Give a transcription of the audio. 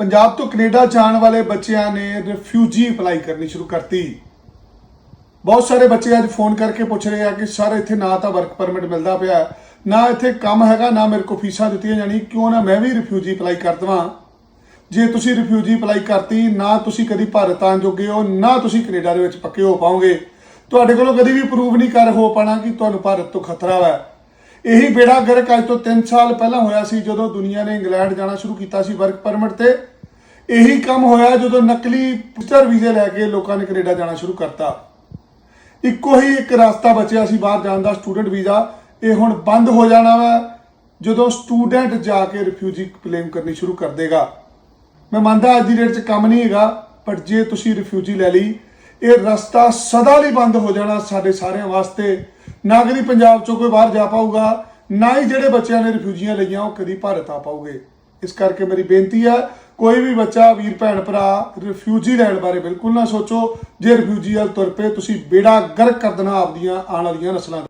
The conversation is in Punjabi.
ਪੰਜਾਬ ਤੋਂ ਕੈਨੇਡਾ ਜਾਣ ਵਾਲੇ ਬੱਚਿਆਂ ਨੇ ਰਿਫਿਊਜੀ ਅਪਲਾਈ ਕਰਨੀ ਸ਼ੁਰੂ ਕਰਤੀ। ਬਹੁਤ ਸਾਰੇ ਬੱਚੇ ਅੱਜ ਫੋਨ ਕਰਕੇ ਪੁੱਛ ਰਹੇ ਆ ਕਿ ਸਰ, ਇੱਥੇ ਨਾ ਤਾਂ ਵਰਕ ਪਰਮਿਟ ਮਿਲਦਾ ਪਿਆ, ਨਾ ਇੱਥੇ ਕੰਮ ਹੈਗਾ, ਨਾ ਮੇਰੇ ਕੋ ਫੀਸਾਂ ਦਿੱਤੀਆਂ ਜਾਣੀ, ਕਿਉਂ ਨਾ ਮੈਂ ਵੀ ਰਿਫਿਊਜੀ ਅਪਲਾਈ ਕਰ ਦਵਾਂ? ਜੇ ਤੁਸੀਂ ਰਿਫਿਊਜੀ ਅਪਲਾਈ ਕਰਤੀ, ਨਾ ਤੁਸੀਂ ਕਦੀ ਭਾਰਤ ਆਉਣ ਜੋਗੇ ਹੋ, ਨਾ ਤੁਸੀਂ ਕੈਨੇਡਾ ਦੇ ਵਿੱਚ ਪੱਕੇ ਹੋ ਪਾਓਗੇ। ਤੁਹਾਡੇ ਕੋਲੋਂ ਕਦੀ ਵੀ ਪ੍ਰੂਵ ਨਹੀਂ ਕਰ ਹੋ ਪਾਣਾ ਕਿ ਤੁਹਾਨੂੰ ਭਾਰਤ ਤੋਂ ਖਤਰਾ ਹੈ ਇਹੀ ਬੇੜਾ ਗਰਕ ਅੱਜ ਤੋਂ 3 ਸਾਲ ਪਹਿਲਾਂ ਹੋਇਆ ਸੀ, ਜਦੋਂ ਦੁਨੀਆ ਨੇ ਇੰਗਲੈਂਡ ਜਾਣਾ ਸ਼ੁਰੂ ਕੀਤਾ ਸੀ ਵਰਕ ਪਰਮਿਟ ਤੇ। ਇਹੀ ਕੰਮ ਹੋਇਆ ਜਦੋਂ ਨਕਲੀ ਪੁੱਤਰ ਵੀਜ਼ੇ ਲੈ ਕੇ ਲੋਕਾਂ ਨੇ ਕੈਨੇਡਾ ਜਾਣਾ ਸ਼ੁਰੂ ਕਰਤਾ। ਇੱਕੋ ਹੀ ਇੱਕ ਰਸਤਾ ਬਚਿਆ ਸੀ ਬਾਹਰ ਜਾਣ ਦਾ, ਸਟੂਡੈਂਟ ਵੀਜ਼ਾ। ਇਹ ਹੁਣ ਬੰਦ ਹੋ ਜਾਣਾ ਵਾ, ਜਦੋਂ ਸਟੂਡੈਂਟ ਜਾ ਕੇ ਰਿਫਿਊਜੀ ਕਲੇਮ ਕਰਨੀ ਸ਼ੁਰੂ ਕਰ ਦੇਗਾ। ਮੈਂ ਮੰਨਦਾ ਅੱਜ ਦੀ ਡੇਟ 'ਚ ਕੰਮ ਨਹੀਂ ਹੈਗਾ, ਪਰ ਜੇ ਤੁਸੀਂ ਰਿਫਿਊਜੀ ਲੈ ਲਈ, ਇਹ ਰਸਤਾ ਸਦਾ ਲਈ ਬੰਦ ਹੋ ਜਾਣਾ ਸਾਡੇ ਸਾਰਿਆਂ ਵਾਸਤੇ। ਨਾ ਕਦੀ ਪੰਜਾਬ 'ਚੋਂ ਕੋਈ ਬਾਹਰ ਜਾ ਪਾਊਗਾ, ਨਾ ਹੀ ਜਿਹੜੇ ਬੱਚਿਆਂ ਨੇ ਰਿਫਿਊਜੀਆਂ ਲਈਆਂ, ਉਹ ਕਦੀ ਭਾਰਤ ਆ ਪਾਊਗੇ। ਇਸ ਕਰਕੇ ਮੇਰੀ ਬੇਨਤੀ ਹੈ, ਕੋਈ ਵੀ ਬੱਚਾ, ਵੀਰ, ਭੈਣ, ਭਰਾ ਰਿਫਿਊਜੀ ਲੈਣ ਬਾਰੇ ਬਿਲਕੁਲ ਨਾ ਸੋਚੋ। ਜੇ ਰਿਫਿਊਜੀ ਵੱਲ ਤੁਰ ਪਏ, ਤੁਸੀਂ ਬੇੜਾ ਗਰਕ ਕਰ ਦੇਣਾ ਆਪਦੀਆਂ ਆਉਣ ਵਾਲੀਆਂ ਨਸਲਾਂ ਦਾ।